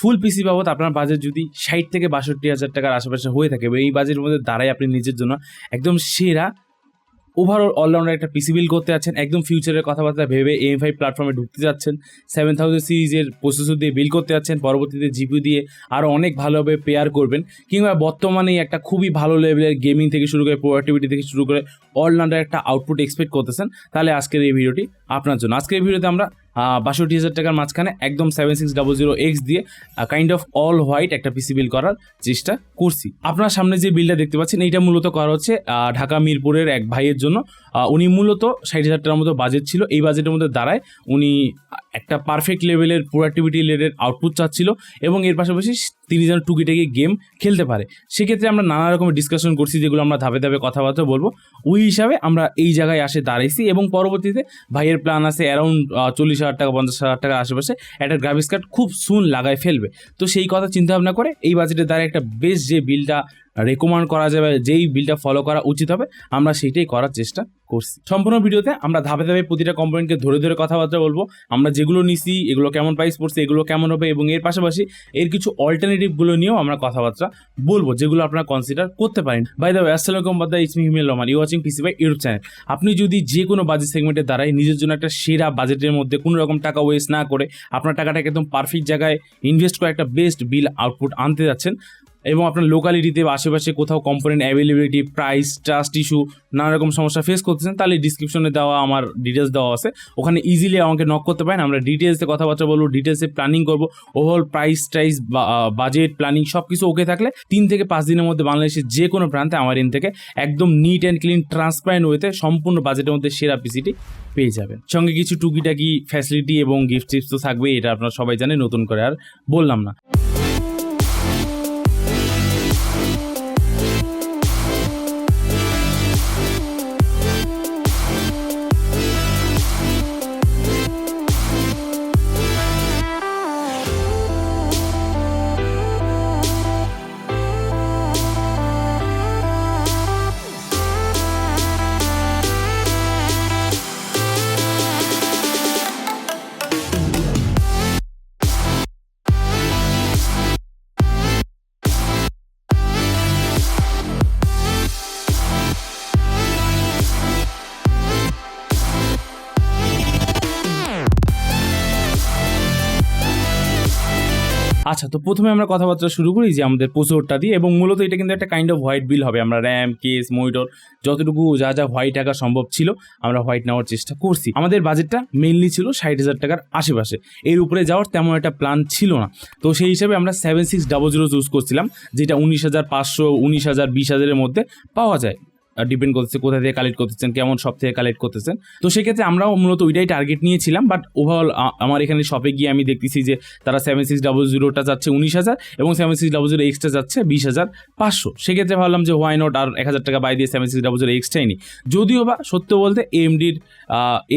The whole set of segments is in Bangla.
ফুল পিসি বাবদ আপনার বাজেট যদি ষাট থেকে বাষট্টি হাজার টাকার আশেপাশে হয়ে থাকে এই বাজেটের মধ্যে দাঁড়াই আপনি নিজের জন্য একদম সেরা ওভারঅল অলরাউন্ডার একটা পিসি বিল করতে যাচ্ছেন, একদম ফিউচারের কথাবার্তা ভেবে এম ফাইভ প্ল্যাটফর্মে ঢুকতে যাচ্ছেন সেভেন থাউজেন্ড সিরিজের প্রসেসর দিয়ে বিল করতে যাচ্ছেন, পরবর্তীতে জিপি দিয়ে আরও অনেক ভালোভাবে পেয়ার করবেন, কিংবা বর্তমানে একটা খুবই ভালো লেভেলের গেমিং থেকে শুরু করে প্রোডাক্টিভিটি থেকে শুরু করে অলরাউন্ডার একটা আউটপুট এক্সপেক্ট করতেছেন, তাহলে আজকের এই ভিডিওটি আপনার জন্য। আজকের এই ভিডিওতে আমরা বাষট্টি হাজার টাকার মাঝখানে একদম seven six double zero X দিয়ে কাইন্ড অফ অল হোয়াইট একটা পিসি বিল করার চেষ্টা করছি। আপনার সামনে যে বিলটা দেখতে পাচ্ছেন, এইটা মূলত করা হচ্ছে ঢাকা মিরপুরের এক ভাইয়ের জন্য। উনি মূলত ষাট হাজার টাকার মতো বাজেট ছিল। এই বাজেটের মধ্যে দাঁড়ায় উনি একটা পারফেক্ট লেভেলের প্রোডাক্টিভিটি লেভেলের আউটপুট চাচ্ছিল এবং এর পাশাপাশি তিনি যেন টুকিটাকি গেম খেলতে পারে। সেক্ষেত্রে আমরা নানা রকমের ডিসকাশন করছি, যেগুলো আমরা ধাপে ধাপে কথাবার্তা বলব। ওই হিসাবে আমরা এই জায়গায় আসে দাঁড়াইছি এবং পরবর্তীতে ভাইয়ের প্ল্যান আছে অ্যারাউন্ড চল্লিশ হাজার টাকা, পঞ্চাশ হাজার টাকার আশেপাশে একটা গ্রাফিক্স কার্ড খুব সুন লাগায় ফেলবে। তো সেই কথা চিন্তা ভাবনা করে এই বাজেটের দ্বারা একটা বেশ যে বিলটা রেকমেন্ড করা যাবে যেই বিলটা ফলো করা উচিত হবে, আমরা সেইটাই করার চেষ্টা করছি। সম্পূর্ণ ভিডিওতে আমরা ধাপে ধাপে প্রতিটা কম্পোনেন্টকে ধরে ধরে কথাবার্তা বলব। আমরা যেগুলো নিছি, এগুলো কেমন প্রাইস পড়ছে, এগুলো কেমন হবে এবং এর পাশাপাশি এর কিছু অল্টারনেটিভগুলো নিয়েও আমরা কথাবার্তা বলব, যেগুলো আপনারা কনসিডার করতে পারেন। বাই দ্য আসসালাম বাদা ইসমি Himel Rahman you watching PC by YouTube channel আপনি যদি যে কোনো বাজেট সেগমেন্টের দ্বারাই নিজের জন্য একটা সেরা বাজেটের মধ্যে কোনো রকম টাকা ওয়েস্ট না করে আপনার টাকাটাকে একদম পারফেক্ট জায়গায় ইনভেস্ট করে একটা বেস্ট বিল আউটপুট আনতে যাচ্ছেন এবং আপনার লোকালিটিতে বা আশেপাশে কোথাও component availability price trust issue নানা রকম সমস্যা ফেস করতেছেন, তাহলে ডিসক্রিপশনে দেওয়া আমার ডিটেলস দেওয়া আছে। ওখানে ইজিলি আমাকে নক করতে পারেন, আমরা ডিটেলসে কথাবার্তা বলব ডিটেলসে প্ল্যানিং করব ওভারঅল প্রাইস টাইস বাজেট প্ল্যানিং সব কিছু ওকে থাকলে তিন থেকে পাঁচ দিনের মধ্যে বাংলাদেশের যে কোনো প্রান্তে আমার এন থেকে একদম নিট অ্যান্ড ক্লিন ট্রান্সপারেন্ট ওয়েতে সম্পূর্ণ বাজেটের মধ্যে সেরা পিসিটি পেয়ে যাবেন। সঙ্গে কিছু টুকিটাকি ফ্যাসিলিটি এবং গিফট টিপস তো থাকবেই, এটা আপনারা সবাই জানেন, নতুন করে আর বললাম না। তো প্রথমে আমরা কথাবার্তা শুরু করি যে আমাদের প্রসেসরটা দিয়ে এবং মূলত এটা কিন্তু একটা কাইন্ড অফ হোয়াইট বিল হবে। আমরা র্যাম কেস মনিটর যতটুকু যা যা হোয়াইট টাকা সম্ভব ছিল, আমরা হোয়াইট নেওয়ার চেষ্টা করছি। আমাদের বাজেটটা মেনলি ছিল ষাট হাজার টাকার আশেপাশে। এর উপরে যাওয়ার তেমন একটা প্ল্যান ছিল না। তো সেই হিসাবে আমরা seven six double zero choose করছিলাম, যেটা উনিশ হাজার পাঁচশো, উনিশ হাজার, বিশ হাজারের মধ্যে পাওয়া যায়। ডিপেন্ড করতেছে কোথা থেকে কালেক্ট করতেছেন, কেমন শপ থেকে কালেক্ট করতেছেন। তো সেক্ষেত্রে আমরাও মূলত ওইটাই টার্গেট নিয়েছিলাম বাট ওভারঅল আমার এখানে শপে গিয়ে আমি দেখতেছি যে তারা সেভেন সিক্স ডাবল জিরোটা যাচ্ছে উনিশ হাজার এবং seven six double zero extra যাচ্ছে বিশ হাজার পাঁচশো। সেক্ষেত্রে ভাবলাম যে হোয়াই নট আর এক হাজার টাকা বাই দিয়ে সেভেন সিক্স ডাবল জিরো এক্সটাই নিই। যদিও বা সত্য বলতে এমডির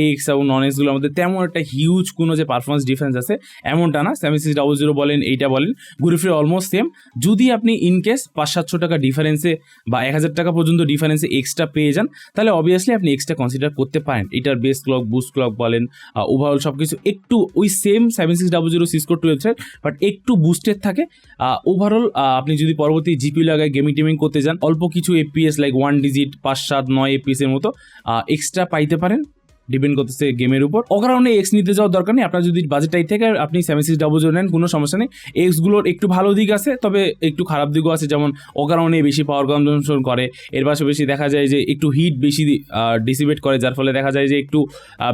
এক্স এবং নন এক্সগুলোর আমাদের তেমন একটা হিউজ কোনো যে পারফরমেন্স ডিফারেন্স আছে এমনটা না। সেভেন সিক্স ডাবল জিরো বলেন, এইটা বলেন, ঘুরে অলমোস্ট সেম যদি আপনি ইন কেস পাঁচ সাতশো টাকা ডিফারেন্সে বা এক হাজার টাকা পর্যন্ত ডিফারেন্সে এক্সট্রা পেয়ে যান, তাহলে অবভিয়াসলি আপনি এক্সট্রা কনসিডার করতে পারেন। এটার বেস ক্লক বুস্ট ক্লক বলেন ওভারঅল সব কিছু একটু ওই same seven six double zero six two website but একটু বুস্টেড থাকে। ওভারঅল আপনি যদি পরবর্তী জিপি লাগায় গেমিং টেমিং করতে যান, অল্প কিছু এপিএস লাইক ওয়ান ডিজিট পাঁচ সাত নয় এপিএসের মতো এক্সট্রা পাইতে পারেন। ডিপেন্ড করতেছে গেমের উপর। অকারণে এক্স নিতে যাওয়ার দরকার নেই। আপনার যদি বাজেটটাই থেকে আপনি সেভেন সিক্স ডাবল জিরো নেন কোনো সমস্যা নেই। এক্সগুলোর একটু ভালো দিক আছে, তবে একটু খারাপ দিকও আছে। যেমন অকারণে বেশি পাওয়ার কনজামশন করে। এর পাশাপাশি দেখা যায় যে একটু হিট বেশি ডিসিবেট করে। যার ফলে দেখা যায় যে একটু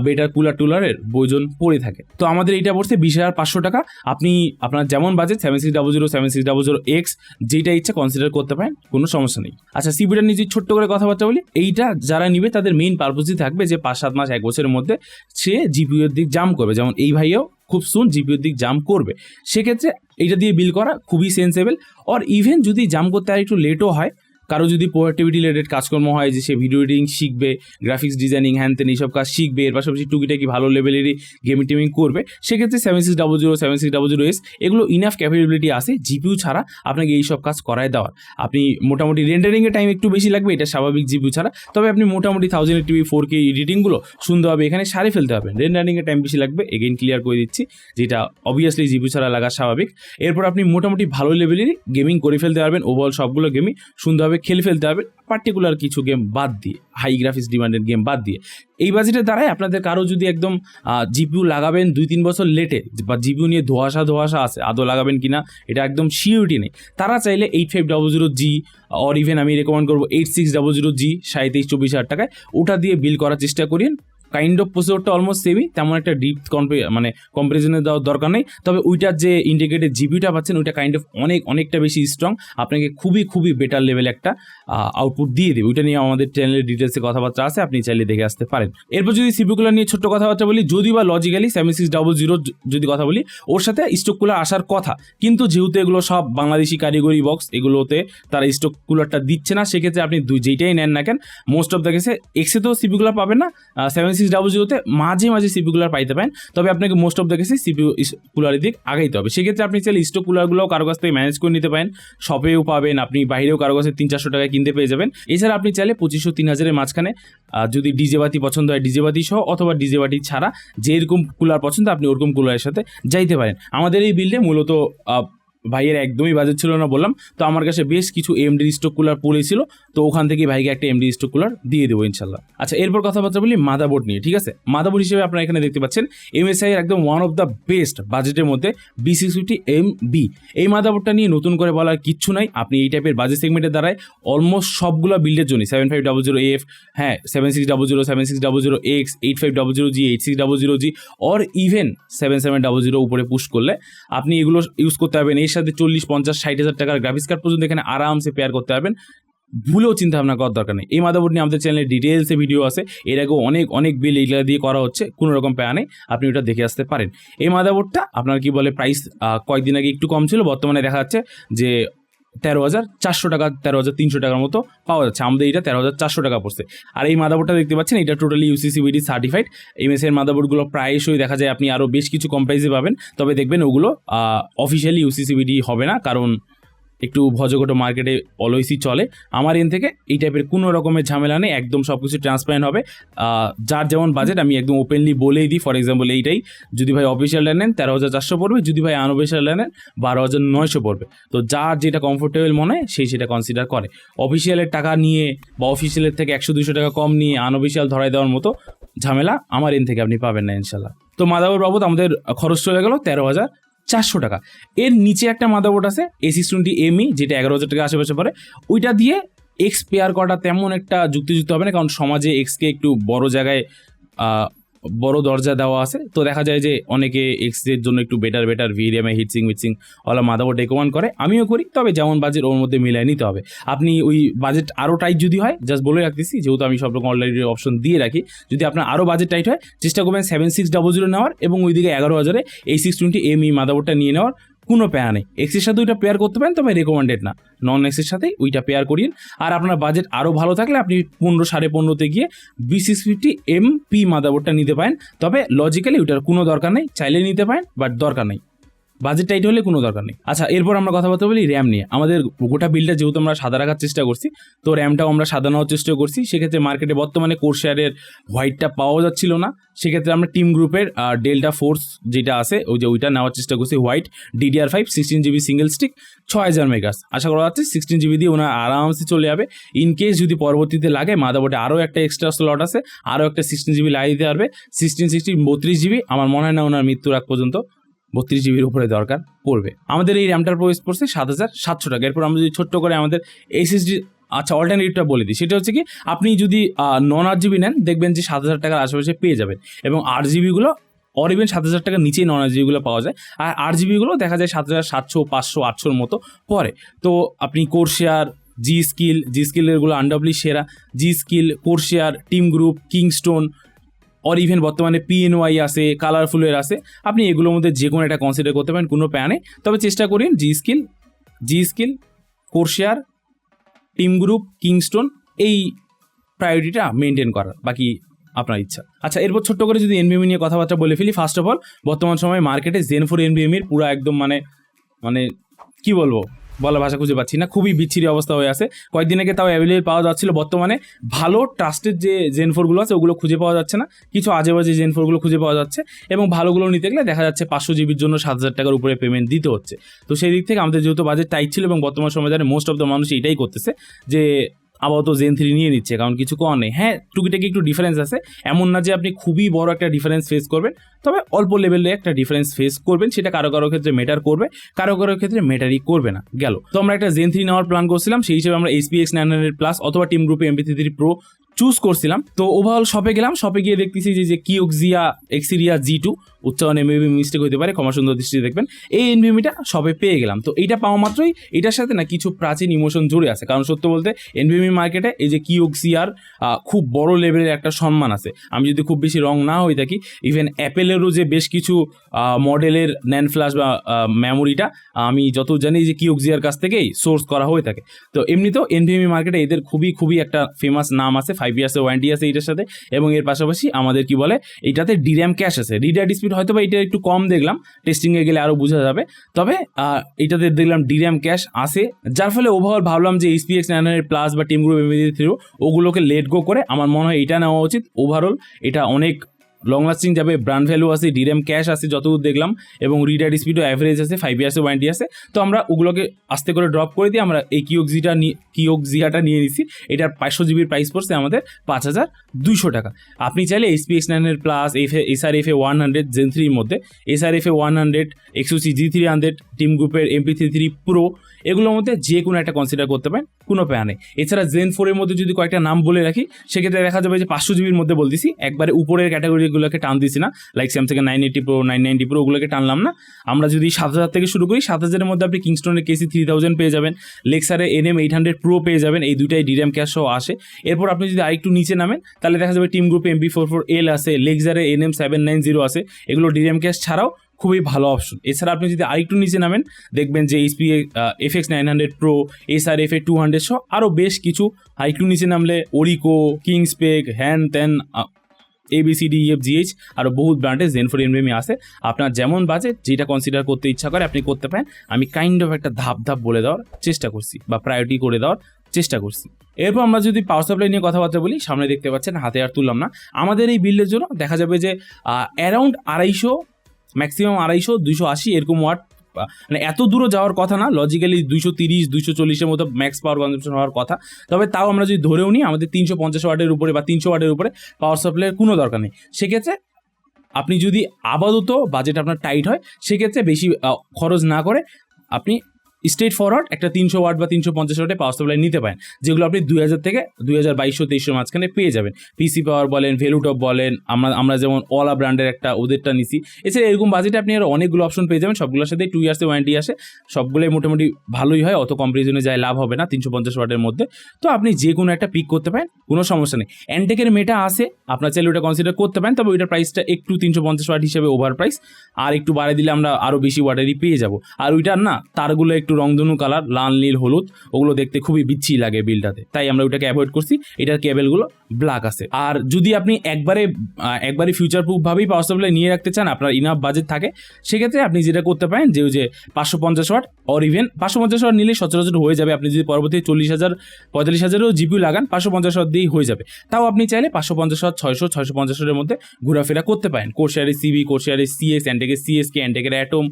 বেটার কুলার টুলারের প্রয়োজন পড়ে থাকে। তো আমাদের এইটা পড়ছে বিশ হাজার পাঁচশো টাকা। আপনি, আপনার যেমন budget seven six double zero seven six double zero X যেটা ইচ্ছা কনসিডার করতে পারেন, কোনো সমস্যা নেই। আচ্ছা সিবিটা নিজে ছোট্ট করে কথাবার্তা বলি। এইটা যারা নিবে, তাদের মেইন পারপোজই থাকবে যে পাঁচ সাত মাস এক বছরের মধ্যে সে জিপিওর দিক জাম করবে। যেমন এই ভাইয়াও খুব সুন জিপিওর দিক জাম করবে। সেক্ষেত্রে এইটা দিয়ে বিল করা খুবই সেন্সেবল আর ইভেন যদি জাম করতে আর একটু লেটও হয় কারও যদি প্রোডাক্টিভিটি রিলেটেড কাজকর্ম হয় যে সে ভিডিও এডিটিং শিখবে গ্রাফিক্স ডিজাইনিং হ্যান তেন এইসব কাজ শিখবে, এর পাশাপাশি টুকিটাকি ভালো লেভেলেরই গেমিং টেমিং করবে, সেক্ষেত্রে seven six double zero seven six double zero S এগুলো ইনাফ ক্যাপেবিলিটি আছে জিপিউ ছাড়া আপনাকে এই সব কাজ করায় দেওয়ার। আপনি মোটামুটি রেন্ডারিংয়ের টাইম একটু বেশি লাগবে, এটা স্বাভাবিক জিপিউ ছাড়া, তবে আপনি মোটামুটি থাউজেন্ড টিভি ফোর কে এডিটিংগুলো সুন্দরভাবে এখানে সারে ফেলতে পারবেন। রেন্ডারিংয়ের টাইম বেশি লাগবে এগেইন ক্লিয়ার করে দিচ্ছি, যেটা অবভিয়াসলি জিপিউ ছাড়া লাগা স্বাভাবিক। এরপর আপনি মোটামুটি ভালো লেভেলেরই গেমিং করে ফেলতে পারবেন ওভারঅল সবগুলো গেমই সুন্দরভাবে খেলে ফেলতে হবে পার্টিকুলার কিছু গেম বাদ দিয়ে হাই গ্রাফিক্স ডিমান্ডেড গেম বাদ দিয়ে। এই বাজেটের দ্বারাই আপনাদের কারও যদি একদম জিপিউ লাগাবেন দুই তিন বছর লেটে বা জিপিউ নিয়ে ধোয়াশা ধোয়াশা আছে, আদৌ লাগাবেন কিনা, এটা একদম সিউরিটি নেই। তারা চাইলে eight five double zero G or even আমি রেকমেন্ড করব eight six double zero G সাড়ে তেইশ চব্বিশ হাজার টাকায় ওটা দিয়ে বিল করার চেষ্টা করিন কাইন্ড অফ প্রসেসরটা অলমোস্ট সেমই তেমন একটা ডিপ কম্পে মানে কম্পারিজনে দেওয়ার দরকার নেই। তবে ওইটার যে ইন্টিগ্রেটেড জিবিটা পাচ্ছেন, ওইটা কাইন্ড অফ অনেক, অনেকটা বেশি স্ট্রং আপনাকে খুবই খুবই বেটার লেভেল একটা আউটপুট দিয়ে দেবে। ওইটা নিয়ে আমাদের চ্যানেলের ডিটেলসে কথাবার্তা আছে, আপনি চাইলে দেখে আসতে পারেন। এরপর যদি সিপিকুলার নিয়ে ছোট্ট কথাবার্তা বলি, যদি বা logically seven six double zero যদি কথা বলি, ওর সাথে স্টক কুলার আসার কথা। কিন্তু যেহেতু এগুলো সব বাংলাদেশি কারিগরি বক্স এগুলোতে তারা স্টক কুলারটা দিচ্ছে না, সেক্ষেত্রে আপনি যেইটাই নেন না কেন মোস্ট অফ দ্য কেসে এক্সে তো সিপিকুলার পাবেন না সেভেন সিক্স ডাবল জিরোতে মাঝে মাঝে সিপি কুলার পাইতে পারেন, তবে আপনাকে মোস্ট অফ দ্য কেসে সিপি কুলারের দিক আগাইতে হবে। সেক্ষেত্রে আপনি চাইলে স্টক কুলারগুলোও কারও কাছ থেকে ম্যানেজ করে নিতে পারেন শপেও পাবেন, আপনি বাইরেও কারও কাছে তিন চারশো টাকায় কিনতে পেয়ে যাবেন। এছাড়া আপনি চাইলে পঁচিশশো, তিন হাজারের মাঝখানে যদি ডিজে বাতি পছন্দ হয় ডিজে বাতি সহ অথবা ডিজে বাতি ছাড়া যেরকম কুলার পছন্দ, আপনি ওরকম কুলারের সাথে যাইতে পারেন। আমাদের এই বিল্ডে মূলত ভাইয়ের একদমই বাজেট ছিল না বললাম। তো আমার কাছে বেশ কিছু এমডি স্টক কুলার পড়েছিল তো ওখান থেকে ভাইকে একটা এমডি স্টক কুলার দিয়ে দেবো ইনশাল্লাহ। আচ্ছা এরপর কথাবার্তা বলি মাদাবোর্ড নিয়ে, ঠিক আছে? মাদাবোর্ড হিসেবে আপনারা এখানে দেখতে পাচ্ছেন এমএসআই এর একদম ওয়ান অফ দ্য বেস্ট বাজেটের মধ্যে B six fifty M B এই মাদাবোর্ডটা নিয়ে নতুন করে বলার কিচ্ছু নাই। আপনি এই টাইপের বাজেট সেগমেন্টের দ্বারাই অলমোস্ট সবগুলো বিল্ডের জন্য seven five double zero F হ্যাঁ seven six double zero seven six double zero X eight five double zero G eight six double zero G or even seven seven double zero উপরে পুশ করলে, আপনি এগুলো ইউজ করতে পারবেন। এর সাথে চল্লিশ, পঞ্চাশ, ষাট হাজার টাকার গ্রাফিক্স কার্ড পর্যন্ত এখানে আরামসে পেয়ার করতে পারবেন। ভুলেও চিন্তা ভাবনা করার দরকার নেই। এই মাদাবোর্ড নিয়ে আমাদের চ্যানেলে ডিটেলসে ভিডিও আছে। এর আগেও অনেক অনেক বিল এইগুলো দিয়ে করা হচ্ছে। কোনো রকম প্যায়া নেই। আপনি ওটা দেখে আসতে পারেন। এই মাদাবোর্ডটা আপনার কি বলে প্রাইস কয়েকদিন আগে একটু কম ছিল। বর্তমানে দেখা যাচ্ছে যে তেরো হাজার চারশো টাকা, তেরো হাজার তিনশো টাকার মতো পাওয়া যাচ্ছে। আমাদের এটা তেরো হাজার চারশো টাকা পড়ছে। আর এই মাদাবোর্ডটা দেখতে পাচ্ছেন, এটা টোটালি ইউসিসিবিডি সার্টিফাইড এমএস এর মাদাবোর্ডগুলো প্রায়শই দেখা যায়, আপনি আরও বেশ কিছু কম্প্রাইজে পাবেন। তবে দেখবেন ওগুলো অফিসিয়ালি ইউসিসিবিডি হবে না, কারণ একটু ভজগটো মার্কেটে অলওয়েসই চলে। আমার এন থেকে এই টাইপের কোনো রকমের ঝামেলা নেই, একদম সব কিছু ট্রান্সপারেন্ট হবে যার যেমন বাজেট আমি একদম ওপেনলি বলেই দিই ফর এক্সাম্পল এইটাই। যদি ভাই অফিসিয়ালটা নেন, তেরো হাজার চারশো পড়বে। যদি ভাই আনঅফিসিয়ালটা নেন, বারো হাজার নয়শো পড়বে। তো যার যেটা কমফোর্টেবল মনে হয় সেই সেটা কনসিডার করে। অফিসিয়ালের টাকা নিয়ে বা অফিসিয়ালের থেকে একশো দুশো টাকা কম নিয়ে আনঅফিসিয়াল ধরাই দেওয়ার মতো ঝামেলা আমার এন থেকে আপনি পাবেন না ইনশাল্লাহ তো মাদাবর বাবদ আমাদের খরচ চলে গেল তেরো হাজার। চারশো টাকা। এর নিচে একটা মাদাবোর্ড আছে এসি টোয়েন্টি এমই যেটা এগারো হাজার টাকা আশেপাশে পড়ে। ওইটা দিয়ে এক্স পেয়ার করাটা তেমন একটা যুক্তিযুক্ত হবে না, কারণ সমাজে এক্সকে একটু বড় জায়গায় বড় দরজা দেওয়া আছে। তো দেখা যায় যে অনেকে এক্সের জন্য একটু বেটার বেটার ভিডিএমে হিটসিং উইটসিং ওলা মাদাবোর্ড রেকমেন্ড করে। আমিও করি, তবে যেমন বাজেট ওর মধ্যে মিলাই নিতে হবে। আপনি ওই বাজেট আরও টাইট যদি হয় জাস্ট বলে রাখতেছি, যেহেতু আমি সব রকম অলরেডি অপশন দিয়ে রাখি, যদি আপনার আরও বাজেট টাইট হয়, চেষ্টা করবেন সেভেন সিক্স ডাবল জিরো নেওয়ার এবং ওইদিকে এগারো হাজারে এই সিক্স টোয়েন্টি এম ই মাদাবোর্ডটা নিয়ে নেওয়ার। কোনো পেয়ার নেই। এক্সের সাথে ওইটা পেয়ার করতে পারেন, তবে রেকমেন্ডেড না। নন এক্সের সাথে ওইটা পেয়ার করিন আর আপনার বাজেট আরও ভালো থাকলে আপনি পনেরো সাড়ে পনেরোতে গিয়ে বি ফিফটি এম পি মাদাবোর্ডটা নিতে পারেন। তবে লজিক্যালি ওইটার কোনো দরকার নেই চাইলে নিতে পারেন বাট দরকার নেই। বাজেট টাইট হলে কোনো দরকার নেই। আচ্ছা এরপর আমরা কথাবার্তা বলি র্যাম নিয়ে। আমাদের গোটা বিলটা যেহেতু আমরা সাদা রাখার চেষ্টা করছি, তো র্যামটাও আমরা সাদা নেওয়ার চেষ্টা করছি। সেক্ষেত্রে মার্কেটে বর্তমানে কোর্সেয়ারের হোয়াইটটা পাওয়া যাচ্ছিল না। সেক্ষেত্রে আমরা টিম গ্রুপের ডেল্টা ফোর্স যেটা আছে, ওই যে ওইটা নেওয়ার চেষ্টা করছি। White DDR five sixteen GB single stick ছয় হাজার মেগাস আশা করা যাচ্ছে সিক্সটিন জিবি দিয়ে ওনার আরামসে চলে যাবে। ইন কেস যদি পরবর্তীতে লাগে মাদাবোর্ডে আরও একটা এক্সট্রা স্লট আছে, আরও একটা সিক্সটিন জিবি লাগিয়ে দিতে পারবে। সিক্সটিন সিক্সটিন বত্রিশ জিবি আমার মনে হয় না ওনার মৃত্যুর আগ পর্যন্ত বত্রিশ জিবির উপরে দরকার পড়বে। আমাদের এই র্যামটার প্রবেশ পড়ছে সাত হাজার সাতশো টাকা। এরপর আমরা যদি ছোট্ট করে আমাদের এসএসডি আচ্ছা অল্টারনেটিভটা বলে দিই। সেটা হচ্ছে কি, আপনি যদি নন আট জিবি নেন, দেখবেন যে সাত হাজার টাকার আশেপাশে পেয়ে যাবেন। এবং আট জিবিগুলো অর ইভেন সাত হাজার টাকার নিচেই নন জিবিগুলো পাওয়া যায়। আর আট জিবিগুলো দেখা যায় সাত হাজার সাতশো, পাঁচশো, আটশোর মতো পরে তো আপনি কোর্সিয়ার জি স্কিল জি স্কিলেরগুলো আন্ডাবলি সেরা G Skill Corsair Team Group Kingston or even বর্তমানে পিএনওয়াই আছে কালারফুলের আছে, আপনি এগুলোর মধ্যে যে কোনো একটা কনসিডার করতে পারেন, কোনো প্যানে তবে চেষ্টা করেন G Skill G Skill Corsair Team Group Kingston এই প্রায়োরিটিটা মেনটেন করার বাকি আপনার ইচ্ছা। আচ্ছা এরপর ছোট্ট করে যদি এনবিএমি নিয়ে কথাবার্তা বলে ফেলি ফার্স্ট অফ অল বর্তমান সময়ে মার্কেটে জেন ফোর এনবিএমির পুরো একদম মানে মানে কি বলব? বলা ভাষা খুঁজে পাচ্ছি না। খুবই বিচ্ছিরি অবস্থা হয়ে আছে। কয়েকদিন আগে তাও অ্যাভেলেবেল পাওয়া যাচ্ছিল। বর্তমানে ভালো ট্রাস্টের যে জেন ফোরগুলো আছে, ওগুলো খুঁজে পাওয়া যাচ্ছে না। কিছু আজে বাজে জেন ফোরগুলো খুঁজে পাওয়া যাচ্ছে এবং ভালোগুলো নিতে গেলে দেখা যাচ্ছে পাঁচশো জিবির জন্য সাত হাজার টাকার উপরে পেমেন্ট দিতে হচ্ছে। তো সেই দিক থেকে আমাদের যেহেতু বাজেট টাইট ছিল এবং বর্তমান সময় মোস্ট অফ দ্য মানুষ এটাই করতেছে যে আপাতত জেন থ্রি নিয়ে নিচ্ছে, কারণ কিছু কম নেই। হ্যাঁ টুকিটাকি একটু ডিফারেন্স আছে। এমন না যে আপনি খুবই বড় একটা ডিফারেন্স ফেস করবেন, তবে অল্প লেভেলে একটা ডিফারেন্স ফেস করবেন, সেটা কারও কারও ক্ষেত্রে মেটার করবে, কারও কারও ক্ষেত্রে মেটারই করবে না। গেল। তো আমরা একটা জেন থ্রি নেওয়ার প্ল্যান করছিলাম, সেই হিসেবে আমরা এসপিএক্স নাইন হান্ড্রেড প্লাস অথবা টিম গ্রুপে এমপি থ্রি প্রো চুজ করছিলাম। তো ওভারঅল শপে গেলাম শপে গিয়ে দেখতেছি যে যে কিওক্সিয়া এক্সিরিয়া জি টু উচ্চারণে মেবি মিস্টেক হতে পারে, ক্ষমা সুন্দর দৃষ্টি দেখবেন। এই এনভিএমিটা সবে পেয়ে গেলাম। তো এইটা পাওয়া মাত্রই, এটার সাথে না কিছু প্রাচীন ইমোশন জুড়ে আছে। কারণ সত্য বলতে এনভিএমি মার্কেটে এই যে কিওক্সিয়ার খুব বড় লেভেলের একটা সম্মান আছে। আমি যদি খুব বেশি রং না হয়ে থাকি ইভেন অ্যাপেলেরও যে বেশ কিছু মডেলের ন্যান ফ্ল্যাশ বা মেমোরিটা আমি যত জানি যে কিওক্সিয়ার কাছ থেকেই সোর্স করা হয়ে থাকে। তো এমনিতেও এনভিএমি মার্কেটে এদের খুবই খুবই একটা ফেমাস নাম আছে ফাইভ ইয়ার্সের ওয়ারেন্টি আছে এটার সাথে, এবং এর পাশাপাশি আমাদের কি বলে এটাতে ডির্যাম ক্যাশ আছে। রিডার স্পিড হয়তো বা এটা একটু কম দেখলাম টেস্টিংয়ে গেলে আরও বোঝা যাবে। তবে এটাতে দেখলাম ডির্যাম ক্যাশ আছে, যার ফলে ওভারঅল ভাবলাম যে এইচপিএক্স নাইন হান্ড্রেড প্লাস বা টিম গ্রুপ এমবি থ্রু ওগুলোকে লেট গো করে, আমার মনে হয় এটা নেওয়া উচিত। ওভারঅল এটা অনেক লং লাস্টিং যাবে ব্র্যান্ড ভ্যালু আছে ডিরেম ক্যাশ আছে, যতদূর দেখলাম, এবং রিডার স্পিডও অ্যাভারেজ আছে ফাইভ ইয়ার্সের ওয়ারেন্টি আছে। তো আমরা ওগুলোকে আস্তে করে ড্রপ করে দিয়ে আমরা এই কিওক্সিটা কিওক্সিয়াটা নিয়ে নিছি। এটার পাঁচশো জিবির প্রাইস পড়ছে আমাদের পাঁচ হাজার দুইশো টাকা। আপনি চাইলে এসপিএক্স এক্স নাইনের plus F S R F A one hundred gen থ্রির মধ্যে S R F A one hundred XOC G three hundred Team গ্রুপের এমপি থ্রি থ্রি প্রো, এগুলোর মধ্যে যে কোনো একটা কনসিডার করতে পারেন, কোনো প্যান নেই। এছাড়া জেন ফোরের মধ্যে যদি কয়েকটা নাম বলে রাখি, সেক্ষেত্রে দেখা যাবে যে পাঁচশো জিবির মধ্যে বলতেছি একবারে উপরের ক্যাটাগরিগুলোকে টান দিছি না like Samsung nine eighty pro nine ninety pro ওগুলোকে টানলাম না। আমরা যদি সাত হাজার থেকে শুরু করি, সাত হাজারের মধ্যে আপনি কিংস্টনের কেসি থ্রি থাউজেন্ড পেয়ে যাবেন লেক্সারে N M eight hundred pro পেয়ে যাবেন, এই দুইটাই ডিরাম ক্যাশ সহ আসে। এরপর আপনি যদি আরেকটু নিচে নামেন, তাহলে দেখা যাবে Team Group MB four four L আছে লেক্সারে N M seven nine zero আছে, এগুলো ডিরাম ক্যাশ ছাড়াও খুবই ভালো অপশন এছাড়া আপনি যদি আরেকটু নিচে নামেন, দেখবেন যে HP F X nine hundred pro S R F A two hundred সহ আরও বেশ কিছু আরেকটু নিচে নামলে ওরিকো কিংসপেক হ্যান ত্যান এবিসিডি ইএফ জিএইচ আরও বহুত ব্র্যান্ডের জেন ফোর এনভিএমি আছে আপনার যেমন বাজেট যেটা কনসিডার করতে ইচ্ছা করে আপনি করতে পারেন। আমি কাইন্ড অফ একটা ধাপ ধাপ বলে দেওয়ার চেষ্টা করছি বা প্রায়োরিটি করে দেওয়ার চেষ্টা করছি। এরপর আমরা যদি পাওয়ার সাপ্লাই নিয়ে কথাবার্তা বলি, সামনে দেখতে পাচ্ছেন হাতে আর তুললাম না। আমাদের এই বিল্ডের জন্য দেখা যাবে যে অ্যারাউন্ড আড়াইশো ম্যাক্সিমাম আড়াইশো দুশো আশি, এরকম ওয়াট মানে এত দূরও যাওয়ার কথা না। লজিক্যালি দুইশো তিরিশ, দুইশো চল্লিশের মতো ম্যাক্স পাওয়ার কনজাম্পশন হওয়ার কথা। তবে তাও আমরা যদি ধরেও নিই, আমাদের তিনশো পঞ্চাশ ওয়াটের উপরে বা তিনশো ওয়াটের উপরে পাওয়ার সাপ্লাইয়ের কোনো দরকার নেই। সেক্ষেত্রে আপনি যদি আপাতত বাজেট আপনার টাইট হয়, সেক্ষেত্রে বেশি খরচ না করে আপনি স্ট্রেট ফরওয়ার্ড একটা তিনশো ওয়াট বা তিনশো পঞ্চাশ ওয়াটে পাওয়ার সাপ্লাই নিতে পারেন, যেগুলো আপনি দুই হাজার থেকে দুই হাজার বাইশশো তেইশশোর মাঝখানে পেয়ে যাবেন। পিসি পাওয়ার বলেন ভেলুটপ বলেন, আমরা আমরা যেমন অলা ব্র্যান্ডের একটা ওদেরটা নিছি। এছাড়া এরকম বাজেটে আপনি আরও অনেকগুলো অপশন পেয়ে যাবেন, সবগুলোর সাথে টু ইয়ার্সের ওয়ারেন্টি আসে। সবগুলোই মোটামুটি ভালোই হয়, অত কম্পারিজনে যায় লাভ হবে না তিনশো পঞ্চাশ ওয়াটের মধ্যে। তো আপনি যে কোনো একটা পিক করতে পারেন, কোনো সমস্যা নেই। অ্যান্টেকের মেটা আছে, আপনার চাইলে ওটা কনসিডার করতে পারেন, তবে ওইটার প্রাইসটা একটু তিনশো পঞ্চাশ ওয়াট হিসেবে ওভার প্রাইস আর একটু বাড়িয়ে দিলে আমরা আরও বেশি ওয়াটেরই পেয়ে যাব। আর ওইটার না, তারগুলো একটু রংধনু কালার, লাল, নীল, হলুদ, ওগুলো দেখতে খুবই বিচ্ছি লাগে বিলটাতে। তাই আমরা ওইটাকে অ্যাভয়েড করছি। এটার কেবেলগুলো ব্ল্যাক আছে। আর যদি আপনি একবারে একবারে ফিউচার প্রুফভাবেই পাওয়ার সাপ্লাই নিয়ে রাখতে চান, আপনার ইনাফ বাজেট থাকে, সেক্ষেত্রে আপনি যেটা করতে পারেন যে ওই যে পাঁচশো পঞ্চাশ ওয়াট অর ইভেন পাঁচশো পঞ্চাশ ওয়াট নিলে সচরাচর হয়ে যাবে। আপনি যদি পরবর্তী চল্লিশ হাজার, পঁয়তাল্লিশ হাজারও জিপিউ লাগান, পাঁচশো পঞ্চাশ ওয়াট দিয়েই হয়ে যাবে। তাও আপনি চাইলে পাঁচশো পঞ্চাশ ওয়াট ছয়শো ছয়শো পঞ্চাশ ওয়াটের মধ্যে ঘোরাফেরা করতে পারেন। কোর্সিয়ারের সিবি কোর্সিয়ারের সিএস অ্যান্টেকের CSK অ্যান্টেকের Atom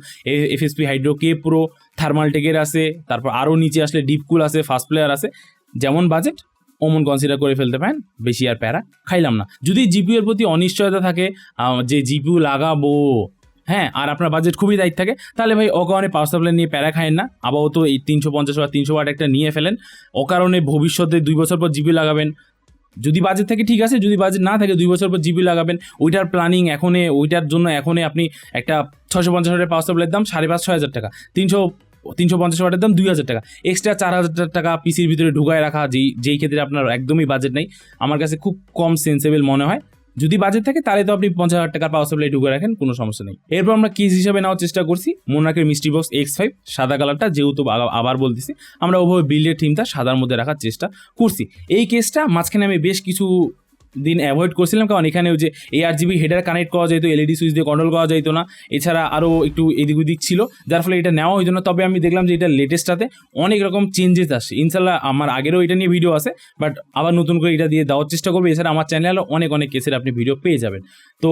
FSP Hydro K Pro thermal টেকের আছে, তারপর আরও নিচে আসলে ডিপকুল আছে ফার্স্ট প্লেয়ার আছে। যেমন বাজেট অমন কনসিডার করে ফেলতে পারেন, বেশি আর প্যারা খাইলাম না। যদি জিপিউ এর প্রতি অনিশ্চয়তা থাকে যে জিপিউ লাগাবো হ্যাঁ আর আপনার বাজেট খুবই দায়িত্ব থাকে, তাহলে ভাই অকারণে পাওয়ার সাপ্লাই নিয়ে প্যারা খায়েন না। আপাতত এই তিনশো পঞ্চাশ ওয়াট তিনশো ওয়াট একটা নিয়ে ফেলেন। অকারণে ভবিষ্যতে দুই বছর পর জিপি লাগাবেন। যদি বাজেট থাকে, ঠিক আছে, যদি বাজেট না থাকে, দুই বছর পর জিবি লাগাবেন। ওইটার প্ল্যানিং এখনে, ওইটার জন্য এখনই আপনি একটা ছশো পঞ্চাশ ওয়াটের পাওয়ার সাপ্লাইয়ের দাম সাড়ে পাঁচ, ছয় হাজার টাকা। তিনশো তিনশো পঞ্চাশ ওয়াটের দাম দুই হাজার টাকা। এক্সট্রা চার হাজার টাকা পিসির ভিতরে ঢুকায় রাখা, যেই যেই ক্ষেত্রে আপনার একদমই বাজেট নেই। আমার কাছে খুব কম সেন্সেবল মনে হয়। যদি বাজেট থাকে, তাহলে তো আপনি পঞ্চাশ হাজার টাকার পাওয়ার সাপ্লাই ঢুকে রাখেন, কোনো সমস্যা নেই। এরপর আমরা কেস হিসাবে নেওয়ার চেষ্টা করছি মোনাকের মিস্ট্রি বক্স এক্স ফাইভ সাদা কালারটা যেহেতু আবার বলতেছি। আমরা ওভাবে বিল্ডের থিমটা সাদার মধ্যে রাখার চেষ্টা করছি। এই কেসটা মাঝখানে আমি বেশ কিছু দিন অ্যাভয়েড করছিলাম, কারণ এখানে ওই যে এআর জিবি হেডার কানেক্ট করা যেত এলইডি সুইচ দিয়ে কন্ট্রোল করা যেত না। এছাড়া আরও একটু এদিক ওদিক ছিল, যার ফলে এটা নেওয়া হইতো না। তবে আমি দেখলাম যে এটা লেটেস্টটাতে অনেক রকম চেঞ্জেস আসে। ইনশাল্লাহ আমার আগেরও এটা নিয়ে ভিডিও আছে বাট আবার নতুন করে এটা দিয়ে দেওয়ার চেষ্টা করবে। এছাড়া আমার চ্যানেলে অনেক অনেক কেসের আপনি ভিডিও পেয়ে যাবেন। তো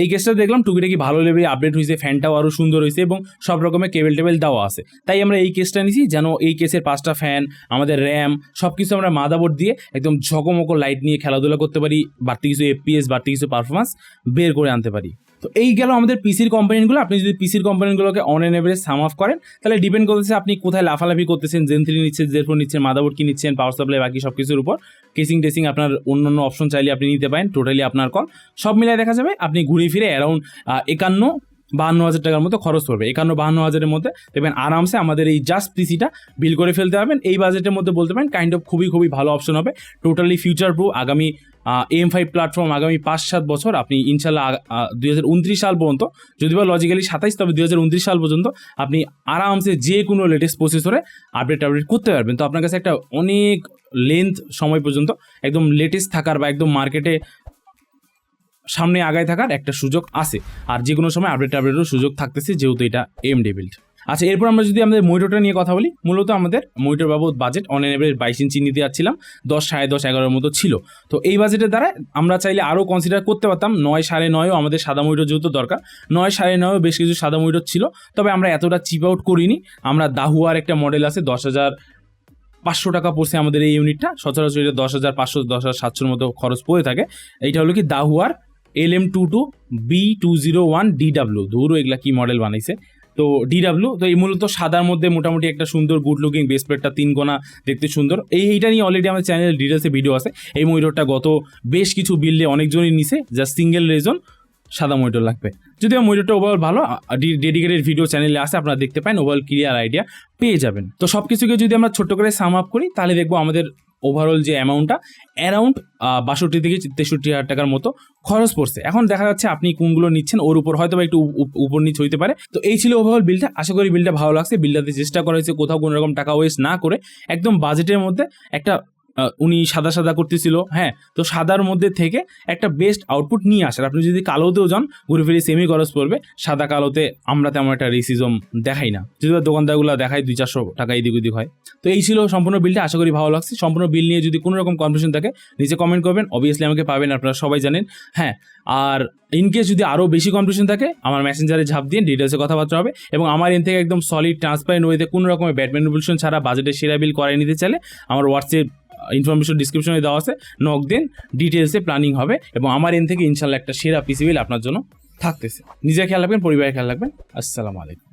এই কেসটা দেখলাম টুকিটাকি ভালো লেভেলে আপডেট হয়েছে ফ্যানটাও আরও সুন্দর হয়েছে এবং সব রকমের কেবল টেবিল দেওয়া আছে। তাই আমরা এই কেসটা নিয়েছি যেন এই কেসের পাঁচটা ফ্যান আমাদের র্যাম সব কিছু আমরা মাদাবোর্ড দিয়ে একদম ঝকমকো লাইট নিয়ে খেলাধুলা করতে পারি, বাড়তি কিছু এফপিএস বাড়তি কিছু পারফরমেন্স বের করে আনতে পারি। তো এই গেল আমাদের পিসির কোম্পানিগুলো আপনি যদি পিসির কোম্পানিগুলোকে on an average some of করেন, তাহলে ডিপেন্ড করতেছে আপনি কোথায় লাফালাফি করতেছেন জেন থ্রি নিচ্ছেন জের নিচ্ছেন মাদাবোর্ড কি নিচ্ছেন পাওয়ার সাপ্লাই বাকি সব কিছুর উপর। কেসিং টেসিং আপনার অন্য অন্য অপশন চাইলে আপনি নিতে পারেন টোটালি আপনার কল সব মিলিয়ে দেখা যাবে আপনি ঘুরে ফিরে অ্যারাউন্ড একান্ন বাহান্ন হাজার টাকার মতো খরচ পড়বে। একান্ন, বাহান্ন হাজারের মধ্যে দেখবেন আরামসে আমাদের এই জাস্ট পিসিটা বিল করে ফেলতে পারবেন। এই বাজেটের মধ্যে বলতে পারেন কাইন্ড অফ খুবই খুবই ভালো অপশন হবে। টোটালি ফিউচার প্রুফ আগামী এম ফাইভ প্ল্যাটফর্ম আগামী পাঁচ সাত বছর আপনি ইনশাল্লাহ দুই হাজার উনত্রিশ সাল পর্যন্ত যদি বা লজিক্যালি সাতাইশ তবে দুই হাজার উনত্রিশ সাল পর্যন্ত আপনি আরামসে যে কোনো লেটেস্ট প্রসেসরে আপডেট আপডেট করতে পারবেন। তো আপনার কাছে একটা অনেক লেন্থ সময় পর্যন্ত একদম লেটেস্ট থাকার বা একদম মার্কেটে সামনে আগায় থাকার একটা সুযোগ আছে। আর যে কোনো সময় আপডেট আপডেটেরও সুযোগ থাকতেছে যেহেতু এটা এম বিল্ড আচ্ছা এরপর আমরা যদি আমাদের মইটোটা নিয়ে কথা বলি, মূলত আমাদের মইটোর বাবদ বাজেট অন এভারেজ বাইশ ইঞ্চি নিতে যাচ্ছিলাম, দশ সাড়ে দশ এগারোর মতো ছিল। তো এই বাজেটের দ্বারা আমরা চাইলে আরও কনসিডার করতে পারতাম, নয় সাড়ে নয়ও আমাদের সাদা মইটো যেহেতু দরকার, নয় সাড়ে নয়ও বেশ কিছু সাদা মইটো ছিল, তবে আমরা এতটা চিপ আউট করিনি। আমরা দাহুয়ার একটা মডেল আছে, দশ হাজার পাঁচশো টাকা পড়ছে আমাদের এই ইউনিটটা সচরাচর দশ হাজার পাঁচশো, দশ হাজার সাতশোর মতো খরচ পড়ে থাকে। এইটা হলো কি দাহুয়ার L M two two B two zero one DW ধরো এগুলা কি মডেল বানাইছে। তো ডিডাব্লিউ তো এই মূলত সাদার মধ্যে মোটামুটি একটা সুন্দর গুড লুকিং বেস প্লেটটা তিন গোনা, দেখতে সুন্দর। এই, এইটা নিয়ে অলরেডি আমার চ্যানেল ডিটেলসে ভিডিও আছে। এই ময়ূরটা গত বেশ কিছু বিল্ডে অনেকজনই নিছে জাস্ট সিঙ্গেল রিজন সাদা ময়ূর লাগবে। যদিও ময়ূরটা ওভারঅল ভালো ডেডিকেটেড ভিডিও চ্যানেলে আছে, আপনারা দেখতে পান ওভারঅল ক্লিয়ার আইডিয়া পেয়ে যাবেন। তো সব কিছুকে যদি আমরা ছোট্ট করে সাম আপ করি, তাহলে দেখব আমাদের ওভারঅল যে অ্যামাউন্টটা অ্যারাউন্ড বাষট্টি থেকে তেষট্টি হাজার টাকার মতো খরচ পড়ছে। এখন দেখা যাচ্ছে আপনি কোনগুলো নিচ্ছেন, ওর উপর হয়তো একটু উপ- উপ- উপর নিচ হইতে পারে। তো এই ছিল ওভারঅল বিলটা আশা করি বিলটা ভালো লাগছে। বিলটাতে চেষ্টা করা হয়েছে, কোথাও কোনো রকম টাকা ওয়েস্ট না করে, একদম বাজেটের মধ্যে একটা উনি সাদা সাদা করতেছিল হ্যাঁ? তো সাদার মধ্যে থেকে একটা বেস্ট আউটপুট নিয়ে আসার আপনি যদি কালোতেও যান, ঘুরে ফিরে সেমি খরচ পড়বে। সাদা কালোতে আমরা তেমন একটা রেসিজম দেখাই না। যদিও দোকানদারগুলো দেখায় দুই চারশো টাকা এদিক ওদিক হয়। তো এই ছিল সম্পূর্ণ বিলটা। আশা করি ভালো লাগছে। সম্পূর্ণ বিল নিয়ে যদি কোনো রকম কনফিউশন থাকে, নিচে কমেন্ট করবেন। অবভিয়াসলি আমাকে পাবেন, আপনারা সবাই জানেন। হ্যাঁ আর ইনকেস যদি আরও বেশি কনফিউশন থাকে, আমার মেসেঞ্জারে ঝাঁপ দিয়ে ডিটেলসে কথাবার্তা হবে এবং আমার এন থেকে একদম সলিড ট্রান্সপারেন্ট ওয়েতে কোনো রকমের ব্যাড ম্যানিপুলেশন ছাড়া বাজেটের সেরা বিল করাই নিতে চাইলে আমার হোয়াটসঅ্যাপ ইনফরমেশন ডিসক্রিপশনে দেওয়া আছে। নক দেন ডিটেলসে প্ল্যানিং হবে এবং আমার এন থেকে ইনশাল্লাহ একটা সেরা পিসিবিল আপনার জন্য থাকতেছে। নিজে খেয়াল রাখবেন, পরিবারের খেয়াল রাখবেন। আসসালামু আলাইকুম।